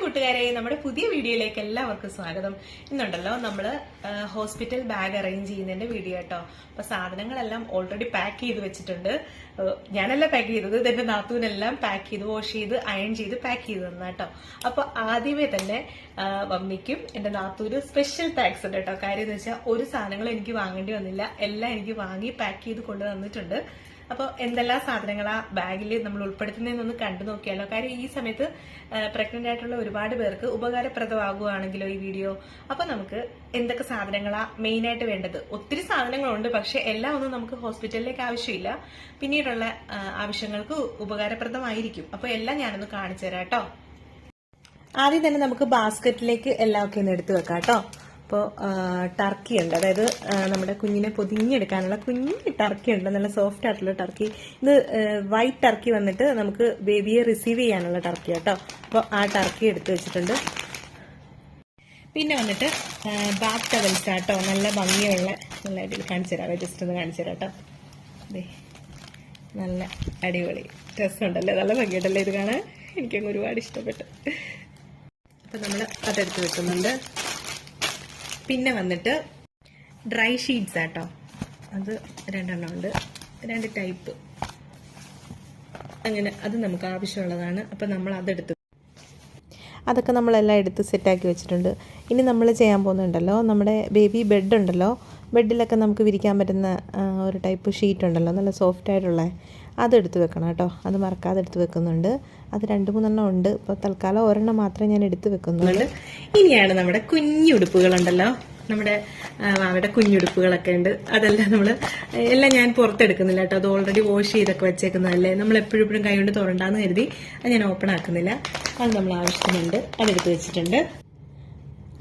കൂട്ടുകാരെ നമ്മുടെ പുതിയ വീഡിയോയിലേക്ക് എല്ലാവർക്കും സ്വാഗതം. ഇന്നുണ്ടല്ലോ നമ്മൾ ഹോസ്പിറ്റൽ ബാഗ് അറേഞ്ച് ചെയ്യുന്നതിന്റെ വീഡിയോ കേട്ടോ. അപ്പൊ സാധനങ്ങളെല്ലാം ഓൾറെഡി പാക്ക് ചെയ്ത് വെച്ചിട്ടുണ്ട്. ഞാനല്ല പാക്ക് ചെയ്തത് ഇതെന്റെ നാത്തൂനെല്ലാം പാക്ക് ചെയ്ത് വാഷ് ചെയ്ത് അയൺ ചെയ്ത് പാക്ക് ചെയ്ത് തന്ന കേട്ടോ. അപ്പൊ ആദ്യമേ തന്നെ മമ്മിക്കും എന്റെ നാത്തൂര് സ്പെഷ്യൽ താങ്ക്സ് ഉണ്ട് കേട്ടോ. കാര്യം എന്ന് വെച്ചാൽ ഒരു സാധനങ്ങളും എനിക്ക് വാങ്ങേണ്ടി വന്നില്ല. എല്ലാം എനിക്ക് വാങ്ങി പാക്ക് ചെയ്ത് കൊണ്ടു തന്നിട്ടുണ്ട്. അപ്പോൾ എന്തെല്ലാം സാധനങ്ങളാ ബാഗിൽ നമ്മൾ ഉൾപ്പെടുത്തുന്നതെന്നൊന്ന് കണ്ടു നോക്കിയാലോ? കാര്യം ഈ സമയത്ത് പ്രഗ്നന്റ് ആയിട്ടുള്ള ഒരുപാട് പേർക്ക് ഉപകാരപ്രദമാകുകയാണെങ്കിലോ ഈ വീഡിയോ? അപ്പൊ നമുക്ക് എന്തൊക്കെ സാധനങ്ങളാ മെയിൻ ആയിട്ട് വേണ്ടത്? ഒത്തിരി സാധനങ്ങളുണ്ട് പക്ഷെ എല്ലാം ഒന്നും നമുക്ക് ഹോസ്പിറ്റലിലേക്ക് ആവശ്യമില്ല. പിന്നീടുള്ള ആവശ്യങ്ങൾക്ക് ഉപകാരപ്രദമായിരിക്കും. അപ്പൊ എല്ലാം ഞാനൊന്ന് കാണിച്ചു തരാം കേട്ടോ. ആദ്യം തന്നെ നമുക്ക് ബാസ്ക്കറ്റിലേക്ക് എല്ലാം ഒക്കെ ഒന്ന് എടുത്തു വെക്കാം കേട്ടോ. അപ്പോൾ ടർക്കി ഉണ്ട്. അതായത് നമ്മുടെ കുഞ്ഞിനെ പൊതിഞ്ഞെടുക്കാനുള്ള കുഞ്ഞ് ടർക്കി ഉണ്ട്. നല്ല സോഫ്റ്റ് ആയിട്ടുള്ള ടർക്കി ഇത് വൈറ്റ് ടർക്കി വന്നിട്ട് നമുക്ക് ബേബിയെ റിസീവ് ചെയ്യാനുള്ള ടർക്കി കേട്ടോ അപ്പോൾ ആ ടർക്കി എടുത്തു വെച്ചിട്ടുണ്ട്. പിന്നെ വന്നിട്ട് ബാക്ക് ടവൽസ് കേട്ടോ നല്ല ഭംഗിയുള്ള നല്ല അടിപൊളി കാണിച്ചു തരാം. ജസ്റ്റ് ഒന്ന് കാണിച്ചു തരാം കേട്ടോ നല്ല അടിപൊളി. രസമുണ്ടല്ലേ? നല്ല ഭംഗിയുണ്ടല്ലേ ഇത് കാണാൻ? എനിക്കങ്ങ് ഒരുപാട് ഇഷ്ടപ്പെട്ടു. അപ്പം നമ്മൾ അതെടുത്ത് വെക്കുന്നുണ്ട്. പിന്നെ വന്നിട്ട് ഡ്രൈ ഷീറ്റ്സ് ആട്ടോ. അത് രണ്ടെണ്ണം ഉണ്ട്. രണ്ട് ടൈപ്പ് അങ്ങനെ അത് നമുക്ക് ആവശ്യമുള്ളതാണ്. അപ്പം നമ്മൾ അതെടുത്ത് അതൊക്കെ നമ്മളെല്ലാം എടുത്ത് സെറ്റാക്കി വെച്ചിട്ടുണ്ട്. ഇനി നമ്മൾ ചെയ്യാൻ പോകുന്നുണ്ടല്ലോ. നമ്മുടെ ബേബി ബെഡ് ഉണ്ടല്ലോ. ബെഡിലൊക്കെ നമുക്ക് വിരിക്കാൻ പറ്റുന്ന ഒരു ടൈപ്പ് ഷീറ്റ് ഉണ്ടല്ലോ നല്ല സോഫ്റ്റ് ആയിട്ടുള്ള. അതെടുത്ത് വെക്കണം കേട്ടോ. അത് മറക്കാതെ എടുത്ത് വെക്കുന്നുണ്ട്. അത് രണ്ട് മൂന്നെണ്ണം ഉണ്ട്. ഇപ്പോൾ തൽക്കാലം ഒരെണ്ണം മാത്രമേ ഞാൻ എടുത്ത് വെക്കുന്നുണ്ട് ഇനിയാണ് നമ്മുടെ കുഞ്ഞുടുപ്പുകളുണ്ടല്ലോ. നമ്മുടെ മാമയുടെ കുഞ്ഞുടുപ്പുകളൊക്കെ ഉണ്ട്. അതെല്ലാം നമ്മൾ എല്ലാം ഞാൻ പുറത്തെടുക്കുന്നില്ല കേട്ടോ. അത് ഓൾറെഡി വാഷ് ചെയ്തൊക്കെ വെച്ചേക്കുന്നതല്ലേ. നമ്മൾ എപ്പോഴും എപ്പോഴും കൈ കൊണ്ട് തുറണ്ടാന്ന് കരുതി അത് ഞാൻ ഓപ്പൺ ആക്കുന്നില്ല. അത് നമ്മൾ ആവശ്യത്തിനുണ്ട്. അതെടുത്ത് വെച്ചിട്ടുണ്ട്.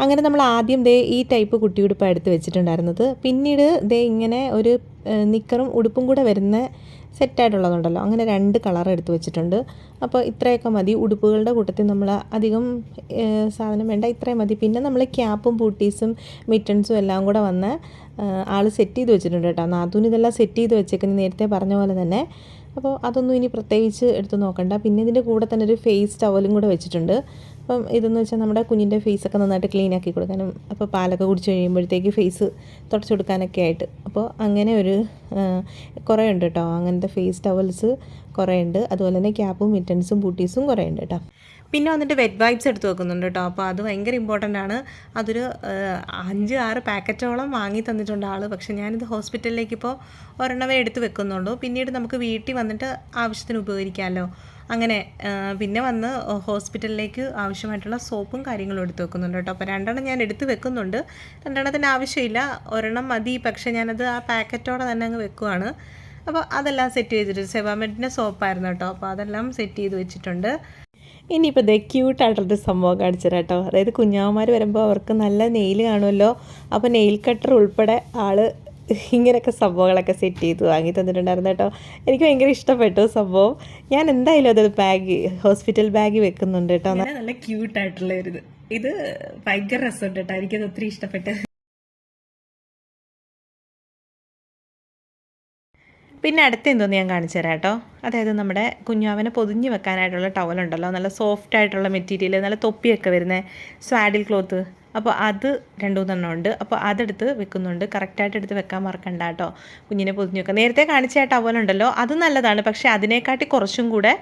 അങ്ങനെ നമ്മൾ ആദ്യം ദേ ഈ ടൈപ്പ് കുട്ടിയുടുപ്പാണ് എടുത്ത് വെച്ചിട്ടുണ്ടായിരുന്നത്. പിന്നീട് ദേ ഇങ്ങനെ ഒരു നിക്കറും ഉടുപ്പും കൂടെ വരുന്ന സെറ്റായിട്ടുള്ളതുണ്ടല്ലോ അങ്ങനെ രണ്ട് കളർ എടുത്ത് വെച്ചിട്ടുണ്ട്. അപ്പോൾ ഇത്രയൊക്കെ മതി. ഉടുപ്പുകളുടെ കൂട്ടത്തിൽ നമ്മൾ അധികം സാധനം വേണ്ട ഇത്രയും മതി. പിന്നെ നമ്മൾ ക്യാപ്പും ബൂട്ടീസും മിറ്റൺസും എല്ലാം കൂടെ വന്ന് ആൾ സെറ്റ് ചെയ്ത് വെച്ചിട്ടുണ്ട് കേട്ടോ. നാത്തൂന് ഇതെല്ലാം സെറ്റ് ചെയ്ത് വെച്ചേക്കുന്നത് നേരത്തെ പറഞ്ഞ പോലെ തന്നെ. അപ്പോൾ അതൊന്നും ഇനി പ്രത്യേകിച്ച് എടുത്ത് നോക്കണ്ട. പിന്നെ ഇതിന്റെ കൂടെ തന്നെ ഒരു ഫേസ് ടവലും കൂടെ വെച്ചിട്ടുണ്ട്. അപ്പം ഇതെന്ന് വെച്ചാൽ നമ്മുടെ കുഞ്ഞിന്റെ ഫേസൊക്കെ നന്നായിട്ട് ക്ലീൻ ആക്കി കൊടുക്കാനും അപ്പോൾ പാലൊക്കെ കുടിച്ച് കഴിയുമ്പോഴത്തേക്ക് ഫേസ് തുടച്ചു കൊടുക്കാനൊക്കെ ആയിട്ട്. അപ്പോൾ അങ്ങനെ ഒരു കുറേ ഉണ്ട് കേട്ടോ അങ്ങനത്തെ ഫേസ് ടവൽസ് കുറേ ഉണ്ട് അതുപോലെ തന്നെ ക്യാപ്പും മിറ്റൻസും ബൂട്ടീസും കുറേ ഉണ്ട് കേട്ടോ പിന്നെ വന്നിട്ട് വെറ്റ് വൈപ്സ് എടുത്ത് വെക്കുന്നുണ്ട് കേട്ടോ അപ്പോൾ അത് ഭയങ്കര ഇമ്പോർട്ടന്റ് ആണ്. അതൊരു അഞ്ച് ആറ് പാക്കറ്റോളം വാങ്ങി തന്നിട്ടുണ്ട് ആൾ പക്ഷെ ഞാനിത് ഹോസ്പിറ്റലിലേക്ക് ഇപ്പോൾ ഒരെണ്ണവേ എടുത്ത് വെക്കുന്നുള്ളൂ. പിന്നീട് നമുക്ക് വീട്ടിൽ വന്നിട്ട് ആവശ്യത്തിന് ഉപകരിക്കാമല്ലോ അങ്ങനെ പിന്നെ വന്ന് ഹോസ്പിറ്റലിലേക്ക് ആവശ്യമായിട്ടുള്ള സോപ്പും കാര്യങ്ങളും എടുത്ത് വെക്കുന്നുണ്ട് കേട്ടോ. അപ്പോൾ രണ്ടെണ്ണം ഞാൻ എടുത്ത് വെക്കുന്നുണ്ട്. രണ്ടെണ്ണത്തിന്റെ ആവശ്യമില്ല. ഒരെണ്ണം മതി. പക്ഷേ ഞാനത് ആ പാക്കറ്റോടെ തന്നെ അങ്ങ് വെക്കുവാണ്. അപ്പോൾ അതെല്ലാം സെറ്റ് ചെയ്തിട്ട് സെവാമെഡിന്റെ സോപ്പായിരുന്നു കേട്ടോ. അപ്പോൾ അതെല്ലാം സെറ്റ് ചെയ്ത് വെച്ചിട്ടുണ്ട്. ഇനിയിപ്പോൾ ദേ ക്യൂട്ടായിട്ടുള്ളൊരു സംഭവം കാണിച്ചു കേട്ടോ. അതായത് കുഞ്ഞാവന്മാർ വരുമ്പോൾ അവർക്ക് നല്ല നെയിൽ കാണുമല്ലോ. അപ്പോൾ നെയിൽ കട്ടർ ഉൾപ്പെടെ ആൾ ഇങ്ങനെയൊക്കെ സംഭവങ്ങളൊക്കെ സെറ്റ് ചെയ്ത് വാങ്ങി തന്നിട്ടുണ്ടായിരുന്നു കേട്ടോ. എനിക്ക് ഭയങ്കര ഇഷ്ടപ്പെട്ടു സംഭവം. ഞാൻ എന്തായാലും അതൊരു ബാഗ് ഹോസ്പിറ്റൽ ബാഗ് വെക്കുന്നുണ്ട് കേട്ടോ. നല്ല ക്യൂട്ട് ആയിട്ടുള്ള ഒരു ഇത്. ഇത് ഭയങ്കര രസമുണ്ട് കേട്ടോ. എനിക്കത് ഒത്തിരി ഇഷ്ടപ്പെട്ടു. പിന്നെ അടുത്ത എന്തോന്ന് ഞാൻ കാണിച്ചു തരാം കേട്ടോ. അതായത് നമ്മുടെ കുഞ്ഞാവനെ പൊതിഞ്ഞ് വെക്കാനായിട്ടുള്ള ടവലുണ്ടല്ലോ നല്ല സോഫ്റ്റ് ആയിട്ടുള്ള മെറ്റീരിയൽ നല്ല തൊപ്പിയൊക്കെ വരുന്ന. സ്വാഡിൽ ക്ലോത്ത് അപ്പോൾ അത് രണ്ട് മൂന്നെണ്ണം ഉണ്ട് അപ്പോൾ അതെടുത്ത് വെക്കുന്നുണ്ട്. കറക്റ്റായിട്ട് എടുത്ത് വെക്കാൻ മറക്കണ്ട കേട്ടോ. കുഞ്ഞിനെ പൊതിഞ്ഞു വെക്കാം നേരത്തെ കാണിച്ച അവൻ ടവലുണ്ടല്ലോ അത് നല്ലതാണ്. പക്ഷേ അതിനെക്കാട്ടി കുറച്ചും കൂടെ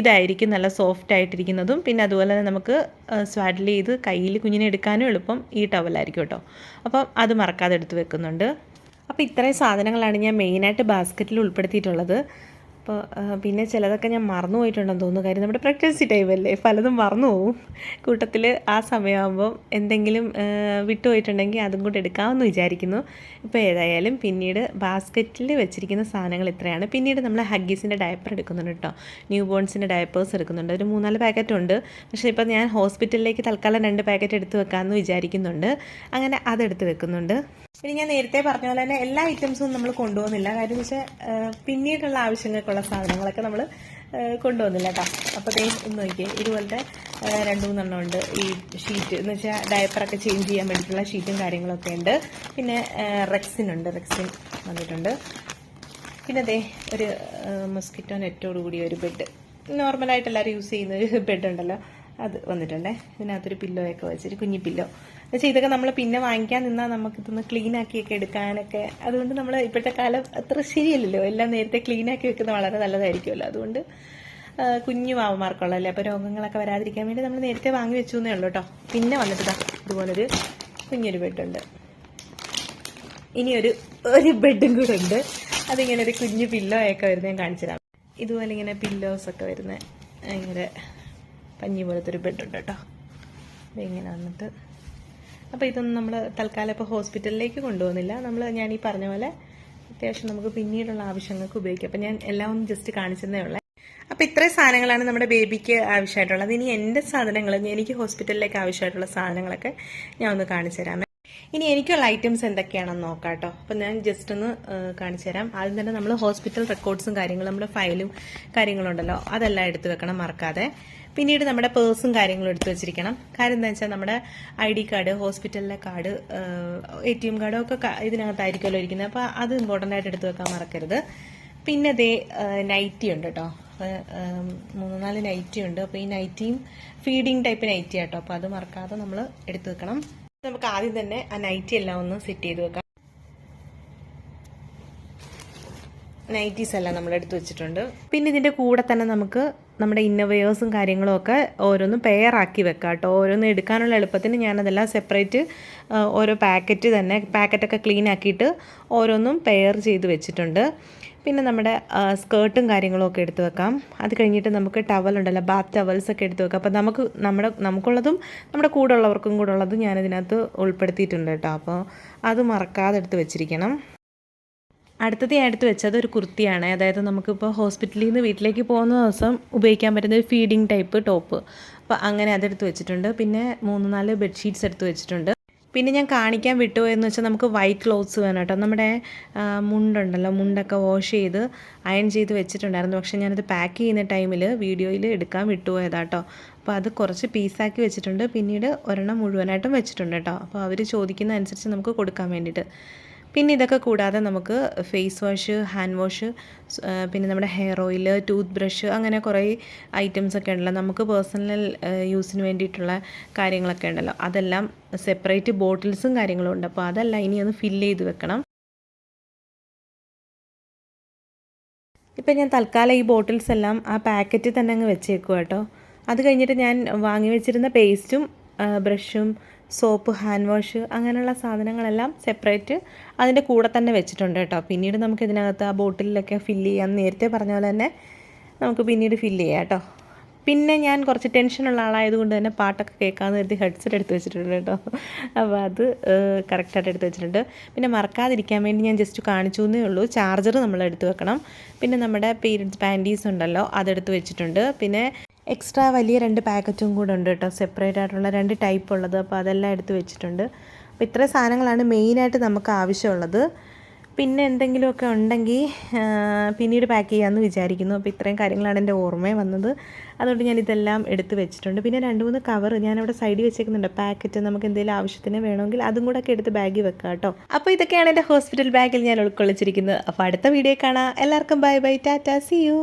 ഇതായിരിക്കും നല്ല സോഫ്റ്റ് ആയിട്ടിരിക്കുന്നതും. പിന്നെ അതുപോലെ തന്നെ നമുക്ക് സ്വാഡിൽ ചെയ്ത് കയ്യിൽ കുഞ്ഞിനെ എടുക്കാനും എളുപ്പം ഈ ടവലായിരിക്കും കേട്ടോ. അപ്പം അത് മറക്കാതെ എടുത്ത് വെക്കുന്നുണ്ട്. അപ്പോൾ ഇത്രയും സാധനങ്ങളാണ് ഞാൻ മെയിനായിട്ട് ബാസ്ക്കറ്റിൽ ഉൾപ്പെടുത്തിയിട്ടുള്ളത്. അപ്പോൾ പിന്നെ ചിലതൊക്കെ ഞാൻ മറന്നു പോയിട്ടുണ്ടെന്ന് തോന്നുന്നു. കാര്യം നമ്മുടെ പ്രഗ്നൻസി ടൈമല്ലേ പലതും മറന്നു പോവും. കൂട്ടത്തിൽ ആ സമയമാകുമ്പോൾ എന്തെങ്കിലും വിട്ടുപോയിട്ടുണ്ടെങ്കിൽ അതും കൂടെ എടുക്കാമെന്ന് വിചാരിക്കുന്നു. ഇപ്പോൾ ഏതായാലും പിന്നീട് ബാസ്ക്കറ്റിൽ വെച്ചിരിക്കുന്ന സാധനങ്ങൾ ഇത്രയാണ്. പിന്നീട് നമ്മൾ ഹഗ്ഗീസിന്റെ ഡയപ്പർ എടുക്കുന്നുണ്ട് കേട്ടോ. ന്യൂ ബോൺസിന്റെ ഡയപ്പേഴ്സ് എടുക്കുന്നുണ്ട്. ഒരു മൂന്നാൽ പാക്കറ്റ് ഉണ്ട്. പക്ഷേ ഇപ്പോൾ ഞാൻ ഹോസ്പിറ്റലിലേക്ക് തൽക്കാലം രണ്ട് പാക്കറ്റ് എടുത്ത് വെക്കാമെന്ന് വിചാരിക്കുന്നുണ്ട്. അങ്ങനെ അതെടുത്ത് വെക്കുന്നുണ്ട്. പിന്നെ ഞാൻ നേരത്തെ പറഞ്ഞ പോലെ തന്നെ എല്ലാ ഐറ്റംസും നമ്മൾ കൊണ്ടുപോകുന്നില്ല. കാര്യം വെച്ചാൽ പിന്നീടുള്ള ആവശ്യങ്ങൾക്കുള്ള സാധനങ്ങളൊക്കെ നമ്മൾ കൊണ്ടുവന്നില്ല കേട്ടോ. അപ്പോൾ ദേ ഒന്ന് നോക്കിയേ ഇതുപോലത്തെ രണ്ട് മൂന്നെണ്ണം ഉണ്ട് ഈ ഷീറ്റ്. എന്ന് വെച്ചാൽ ഡയപ്പറൊക്കെ ചേഞ്ച് ചെയ്യാൻ വേണ്ടിയിട്ടുള്ള ഷീറ്റും കാര്യങ്ങളൊക്കെ ഉണ്ട്. പിന്നെ റെക്സിനുണ്ട് റെക്സിൻ വന്നിട്ടുണ്ട്. പിന്നെ അതെ ഒരു മസ്കിറ്റോ നെറ്റോട് കൂടിയ ഒരു ബെഡ് നോർമലായിട്ട് എല്ലാവരും യൂസ് ചെയ്യുന്ന ഒരു ബെഡ് ഉണ്ടല്ലോ. അത് വന്നിട്ടുണ്ടേ. ഇതിനകത്തൊരു പില്ലോയൊക്കെ വെച്ചിട്ട് കുഞ്ഞി പില്ലോ എന്നുവെച്ചാൽ ഇതൊക്കെ നമ്മൾ പിന്നെ വാങ്ങിക്കാൻ നിന്നാൽ നമുക്ക് ഇതൊന്ന് ക്ലീൻ ആക്കിയൊക്കെ എടുക്കാനൊക്കെ. അതുകൊണ്ട് നമ്മൾ ഇപ്പോഴത്തെ കാലം അത്ര ശരിയല്ലല്ലോ. എല്ലാം നേരത്തെ ക്ലീൻ ആക്കി വെക്കുന്നത് വളരെ നല്ലതായിരിക്കുമല്ലോ. അതുകൊണ്ട് കുഞ്ഞു മാവന്മാർക്കുള്ളല്ലേ അപ്പോൾ രോഗങ്ങളൊക്കെ വരാതിരിക്കാൻ വേണ്ടി നമ്മൾ നേരത്തെ വാങ്ങി വെച്ചു എന്നേ ഉള്ളൂ കേട്ടോ. പിന്നെ വന്നിട്ട് ഇതുപോലൊരു കുഞ്ഞൊരു ബെഡുണ്ട്. ഇനിയൊരു ഒരു ബെഡും കൂടെ ഉണ്ട് അതിങ്ങനെ ഒരു കുഞ്ഞു പില്ലോ ഒക്കെ വരുന്നത് ഞാൻ കാണിച്ചു തരാം ഇതുപോലെ ഇങ്ങനെ പില്ലോസ് ഒക്കെ വരുന്ന ഭയങ്കര പഞ്ഞി പോലത്തെ ഒരു ബെഡുണ്ട് കേട്ടോ. ഇങ്ങനെ വന്നിട്ട് അപ്പോൾ ഇതൊന്നും നമ്മൾ തൽക്കാലം ഇപ്പോൾ ഹോസ്പിറ്റലിലേക്ക് കൊണ്ടുപോകുന്നില്ല. നമ്മൾ ഞാൻ ഈ പറഞ്ഞ പോലെ അത്യാവശ്യം നമുക്ക് പിന്നീടുള്ള ആവശ്യങ്ങൾക്ക് ഉപയോഗിക്കാം. അപ്പം ഞാൻ എല്ലാം ഒന്ന് ജസ്റ്റ് കാണിച്ചതേ ഉള്ളേ. അപ്പോൾ ഇത്രയും സാധനങ്ങളാണ് നമ്മുടെ ബേബിക്ക് ആവശ്യമായിട്ടുള്ളത്. ഇനി എന്റെ സാധനങ്ങൾ എനിക്ക് ഹോസ്പിറ്റലിലേക്ക് ആവശ്യമായിട്ടുള്ള സാധനങ്ങളൊക്കെ ഞാൻ ഒന്ന് കാണിച്ചു തരാമേ ഇനി എനിക്കുള്ള ഐറ്റംസ് എന്തൊക്കെയാണെന്ന് നോക്കാം കേട്ടോ അപ്പം ഞാൻ ജസ്റ്റ് ഒന്ന് കാണിച്ചു തരാം. ആദ്യം തന്നെ നമ്മൾ ഹോസ്പിറ്റൽ റെക്കോർഡ്സും കാര്യങ്ങളും നമ്മുടെ ഫയലും കാര്യങ്ങളും ഉണ്ടല്ലോ അതെല്ലാം എടുത്തു വെക്കണം മറക്കാതെ. പിന്നീട് നമ്മുടെ പേഴ്സും കാര്യങ്ങളും എടുത്തു വെച്ചിരിക്കണം. കാര്യം എന്താ വെച്ചാൽ നമ്മുടെ ഐ ഡി കാർഡ് ഹോസ്പിറ്റലിലെ കാർഡ് എ ടി എം കാർഡോ ഒക്കെ ഇതിനകത്തായിരിക്കുമല്ലോ ഇരിക്കുന്നത്. അപ്പോൾ അത് ഇമ്പോർട്ടന്റ് ആയിട്ട് എടുത്തു വെക്കാൻ മറക്കരുത്. പിന്നെ ദേ നൈറ്റി ഉണ്ട് കേട്ടോ മൂന്ന് നാല് നൈറ്റി ഉണ്ട്. അപ്പോൾ ഈ നൈറ്റിയും ഫീഡിങ് ടൈപ്പ് നൈറ്റി കേട്ടോ അപ്പോൾ അത് മറക്കാതെ നമ്മൾ എടുത്തു വെക്കണം. നമുക്ക് ആദ്യം തന്നെ ആ നൈറ്റി എല്ലാം ഒന്ന് സെറ്റ് ചെയ്ത് വെക്കാം. നൈറ്റീസ് എല്ലാം നമ്മൾ എടുത്തു വെച്ചിട്ടുണ്ട്. പിന്നെ ഇതിന്റെ കൂടെ തന്നെ നമുക്ക് നമ്മുടെ ഇന്നവേഴ്സും കാര്യങ്ങളും ഒക്കെ ഓരോന്നും പെയറാക്കി വെക്കാം കേട്ടോ. ഓരോന്ന് എടുക്കാനുള്ള എളുപ്പത്തിന് ഞാനതെല്ലാം സെപ്പറേറ്റ് ഓരോ പാക്കറ്റ് തന്നെ പാക്കറ്റൊക്കെ ക്ലീൻ ആക്കിയിട്ട് ഓരോന്നും പെയർ ചെയ്ത് വെച്ചിട്ടുണ്ട്. പിന്നെ നമ്മുടെ സ്കേർട്ടും കാര്യങ്ങളും ഒക്കെ എടുത്ത് വെക്കാം. അത് കഴിഞ്ഞിട്ട് നമുക്ക് ടവൽ ഉണ്ടല്ലോ ബാത്ത് ടവൽസ് ഒക്കെ എടുത്ത് വെക്കാം. അപ്പോൾ നമുക്ക് നമ്മുടെ നമുക്കുള്ളതും നമ്മുടെ കൂടെ ഉള്ളവർക്കും കൂടെ ഉള്ളതും ഞാനിതിനകത്ത് ഉൾപ്പെടുത്തിയിട്ടുണ്ട് കേട്ടോ. അപ്പോൾ അത് മറക്കാതെ എടുത്ത് വെച്ചിരിക്കണം. അടുത്തത് ഞാൻ എടുത്ത് വെച്ചത് ഒരു കുർത്തിയാണ്. അതായത് നമുക്കിപ്പോൾ ഹോസ്പിറ്റലിൽ നിന്ന് വീട്ടിലേക്ക് പോകുന്ന ദിവസം ഉപയോഗിക്കാൻ പറ്റുന്ന ഒരു ഫീഡിങ് ടൈപ്പ് ടോപ്പ് അപ്പോൾ അങ്ങനെ അതെടുത്ത് വെച്ചിട്ടുണ്ട്. പിന്നെ മൂന്ന് നാല് ബെഡ്ഷീറ്റ്സ് എടുത്ത് വെച്ചിട്ടുണ്ട്. പിന്നെ ഞാൻ കാണിക്കാൻ വിട്ടുപോയെന്ന് വെച്ചാൽ നമുക്ക് വൈറ്റ് ക്ലോത്ത്സ് വേണം കേട്ടോ. നമ്മുടെ മുണ്ടുണ്ടല്ലോ മുണ്ടൊക്കെ വാഷ് ചെയ്ത് അയൺ ചെയ്ത് വെച്ചിട്ടുണ്ടായിരുന്നു. പക്ഷേ ഞാനത് പാക്ക് ചെയ്യുന്ന ടൈമിൽ വീഡിയോയിൽ എടുക്കാൻ വിട്ടുപോയതാട്ടോ അപ്പോൾ അത് കുറച്ച് പീസാക്കി വെച്ചിട്ടുണ്ട്. പിന്നീട് ഒരെണ്ണം മുഴുവനായിട്ടും വെച്ചിട്ടുണ്ട് കേട്ടോ. അപ്പോൾ അവർ ചോദിക്കുന്ന അനുസരിച്ച് നമുക്ക് കൊടുക്കാൻ വേണ്ടിയിട്ട്. പിന്നെ ഇതൊക്കെ കൂടാതെ നമുക്ക് ഫേസ് വാഷ് ഹാൻഡ് വാഷ് പിന്നെ നമ്മുടെ ഹെയർ ഓയിൽ ടൂത്ത് ബ്രഷ് അങ്ങനെ കുറേ ഐറ്റംസ് ഒക്കെ ഉണ്ടല്ലോ. നമുക്ക് പേഴ്സണൽ യൂസിന് വേണ്ടിയിട്ടുള്ള കാര്യങ്ങളൊക്കെ ഉണ്ടല്ലോ. അതെല്ലാം സെപ്പറേറ്റ് ബോട്ടിൽസും കാര്യങ്ങളും ഉണ്ട്. അപ്പോൾ അതെല്ലാം ഇനി ഒന്ന് ഫില്ല് ചെയ്ത് വെക്കണം. ഇപ്പം ഞാൻ തൽക്കാലം ഈ ബോട്ടിൽസ് എല്ലാം ആ പാക്കറ്റിൽ തന്നെ അങ്ങ് വെച്ചേക്കുക കേട്ടോ. അത് കഴിഞ്ഞിട്ട് ഞാൻ വാങ്ങി വെച്ചിരുന്ന പേസ്റ്റും ബ്രഷും സോപ്പ് ഹാൻഡ് വാഷ് അങ്ങനെയുള്ള സാധനങ്ങളെല്ലാം സെപ്പറേറ്റ് അതിന്റെ കൂടെ തന്നെ വെച്ചിട്ടുണ്ട് കേട്ടോ. പിന്നീട് നമുക്ക് ഇതിനകത്ത് ആ ബോട്ടിലൊക്കെ ഫില്ല് ചെയ്യാം. നേരത്തെ പറഞ്ഞ പോലെ തന്നെ നമുക്ക് പിന്നീട് ഫില്ല് ചെയ്യാം കേട്ടോ. പിന്നെ ഞാൻ കുറച്ച് ടെൻഷനുള്ള ആളായതുകൊണ്ട് തന്നെ പാട്ടൊക്കെ കേൾക്കാമെന്ന് കരുതി ഹെഡ്സെറ്റ് എടുത്ത് വെച്ചിട്ടുണ്ട് കേട്ടോ. അപ്പോൾ അത് കറക്റ്റായിട്ട് എടുത്ത് വെച്ചിട്ടുണ്ട്. പിന്നെ മറക്കാതിരിക്കാൻ വേണ്ടി ഞാൻ ജസ്റ്റ് കാണിച്ചു എന്നേ ഉള്ളൂ. ചാർജർ നമ്മൾ എടുത്ത് വെക്കണം. പിന്നെ നമ്മുടെ പീരിയഡ്സ് പാന്റീസ് ഉണ്ടല്ലോ അതെടുത്ത് വെച്ചിട്ടുണ്ട്. പിന്നെ എക്സ്ട്രാ വലിയ രണ്ട് പാക്കറ്റും കൂടെ ഉണ്ട് കേട്ടോ. സെപ്പറേറ്റ് ആയിട്ടുള്ള രണ്ട് ടൈപ്പ് ഉള്ളത്. അപ്പോൾ അതെല്ലാം എടുത്ത് വെച്ചിട്ടുണ്ട്. അപ്പോൾ ഇത്ര സാധനങ്ങളാണ് മെയിനായിട്ട് നമുക്ക് ആവശ്യമുള്ളത്. പിന്നെ എന്തെങ്കിലുമൊക്കെ ഉണ്ടെങ്കിൽ പിന്നീട് പാക്ക് ചെയ്യാമെന്ന് വിചാരിക്കുന്നു. അപ്പോൾ ഇത്രയും കാര്യങ്ങളാണ് എന്റെ ഓർമ്മയെ വന്നത്. അതുകൊണ്ട് ഞാൻ ഇതെല്ലാം എടുത്ത് വെച്ചിട്ടുണ്ട്. പിന്നെ രണ്ട് മൂന്ന് കവർ ഞാൻ അവിടെ സൈഡിൽ വെച്ചേക്കുന്നുണ്ട്. പാക്കറ്റ് നമുക്ക് എന്തെങ്കിലും ആവശ്യത്തിന് വേണമെങ്കിൽ അതും കൂടെ ഒക്കെ എടുത്ത് ബാഗിൽ വെക്കാം കേട്ടോ. അപ്പോൾ ഇതൊക്കെയാണ് എന്റെ ഹോസ്പിറ്റൽ ബാഗിൽ ഞാൻ ഉൾക്കൊള്ളിച്ചിരിക്കുന്നത്. അപ്പോൾ അടുത്ത വീഡിയോ കാണാം. എല്ലാവർക്കും bye bye tata see you